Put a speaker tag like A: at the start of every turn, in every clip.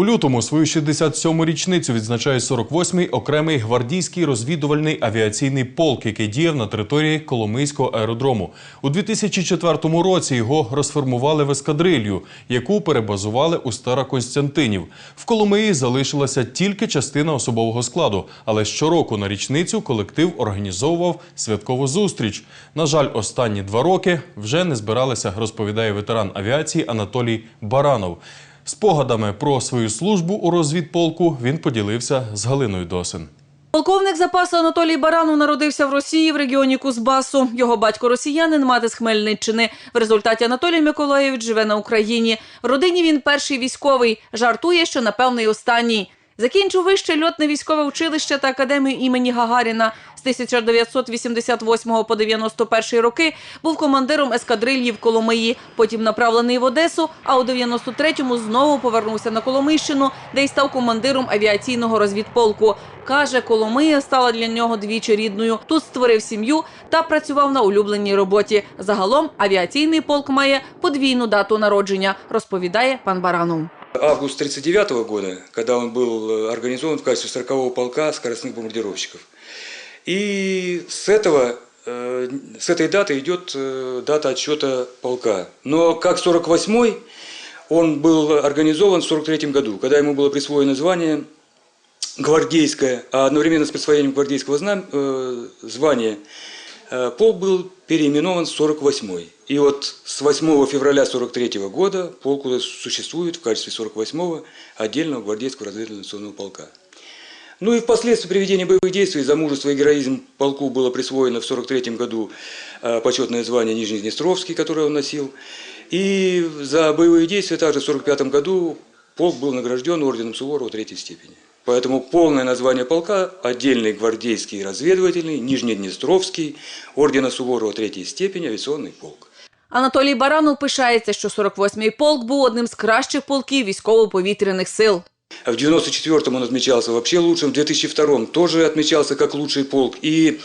A: У лютому свою 67-му річницю відзначає 48-й окремий гвардійський розвідувальний авіаційний полк, який діяв на території Коломийського аеродрому. У 2004 році його розформували в ескадрилью, яку перебазували у Староконстянтинів. В Коломиї залишилася тільки частина особового складу, але щороку на річницю колектив організовував святкову зустріч. На жаль, останні два роки вже не збиралися, розповідає ветеран авіації Анатолій Баранов. Спогадами про свою службу у розвідполку він поділився з Галиною Досин.
B: Полковник запасу Анатолій Баранов народився в Росії в регіоні Кузбасу. Його батько росіянин, мати з Хмельниччини. В результаті Анатолій Миколаєвич живе на Україні. В родині він перший військовий. Жартує, що напевно й останній. Закінчив вище льотне військове училище та академію імені Гагаріна. З 1988 по 91 роки був командиром ескадрильї в Коломиї. Потім направлений в Одесу, а у 93-му знову повернувся на Коломийщину, де й став командиром авіаційного розвідполку. Каже, Коломия стала для нього двічі рідною. Тут створив сім'ю та працював на улюбленій роботі. Загалом авіаційний полк має подвійну дату народження, розповідає пан Баранов.
C: Август 1939 года, когда он был э, организован в качестве 40-го полка скоростных бомбардировщиков. И с, этого, э, с этой даты идет э, дата отсчета полка. Но как 48-й, он был организован в 43 году, когда ему было присвоено звание гвардейское, а одновременно с присвоением гвардейского звания полк был переименован в 48-й. И вот с 8 февраля 43 года полк уже существует в качестве 48-го отдельного гвардейского разведывательного полка. Ну и впоследствии приведения боевых действий за мужество и героизм полку было присвоено в 43 году э, почетное звание Нижнеднестровский, которое он носил. И за боевые действия также в 45 году полк был награжден орденом Суворова третьей степени. Поэтому полное название полка – отдельный гвардейский разведывательный, Нижнеднестровский, ордена Суворова третьей степени, авиационный полк.
B: Анатолій Баранов пишається, що 48-й полк був одним з кращих полків військово-повітряних сил.
C: В 94-м он отмечался вообще лучшим, в 2002-м тоже отмечался как лучший полк. И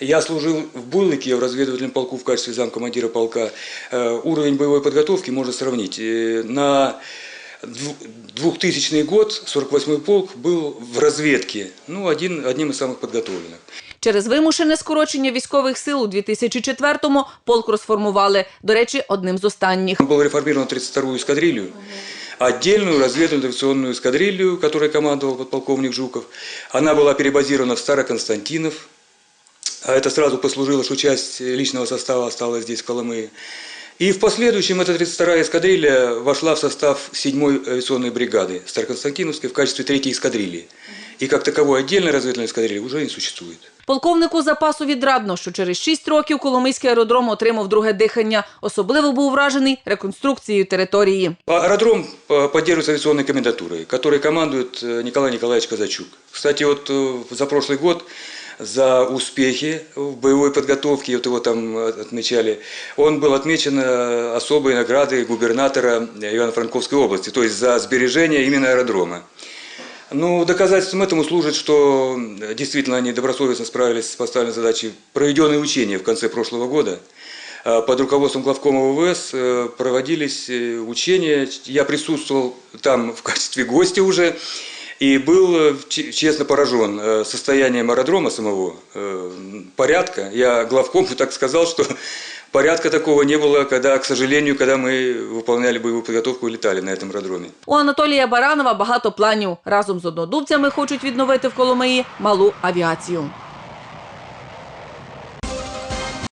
C: я служил в Буйлыке, в разведывательном полку в качестве замкомандира полка. Э, Уровень боевой подготовки можно сравнить. Э, На дву- 2000 год 48-й полк был в разведке, ну, один, одним из самых подготовленных.
B: Через вимушене скорочення військових сил у 2004-му полк розформували, до речі, одним з останніх.
C: Он был реформирован в 32-ю эскадрилью, отдельную разведывательную эскадрилью, которой командовал подполковник Жуков. Она была перебазирована в Староконстантинов, а это сразу послужило, что часть личного состава осталась здесь, в Колымые. И в последующем эта 32-я эскадрилья вошла в состав 7-й авиационной бригады Староконстантиновской в качестве третьей эскадрильи. И как таковой отдельной разведывательной эскадрильи уже не существует.
B: Полковнику запасу відрадно, що через 6 років Коломийський аеродром отримав друге дихання. Особливо був вражений реконструкцією території.
C: Аэродром э, поддерживается авиационной комендатурой, которой командует э, Николай Николаевич Казачук. Кстати, вот э, за прошлый год за успехи в боевой подготовке, вот его там э, отмечали, он был отмечен э, особой наградой губернатора Ивано-Франковской области, то есть за сбережение именно аэродрома. Ну, доказательством этому служит, что м, действительно они добросовестно справились с поставленной задачей. Проведенные учения в конце прошлого года э, под руководством главкома ВВС э, проводились э, учения. Я присутствовал там в качестве гостя уже и был э, ч- честно поражен э, состоянием аэродрома самого, э, порядка. Я главкому так сказал, что порядка такого не было, когда, к сожалению, когда мы выполняли боевую подготовку и летали на этом аэродроме.
B: У Анатолія Баранова багато планів. Разом з однодумцями хочуть відновити в Коломиї малу авіацію.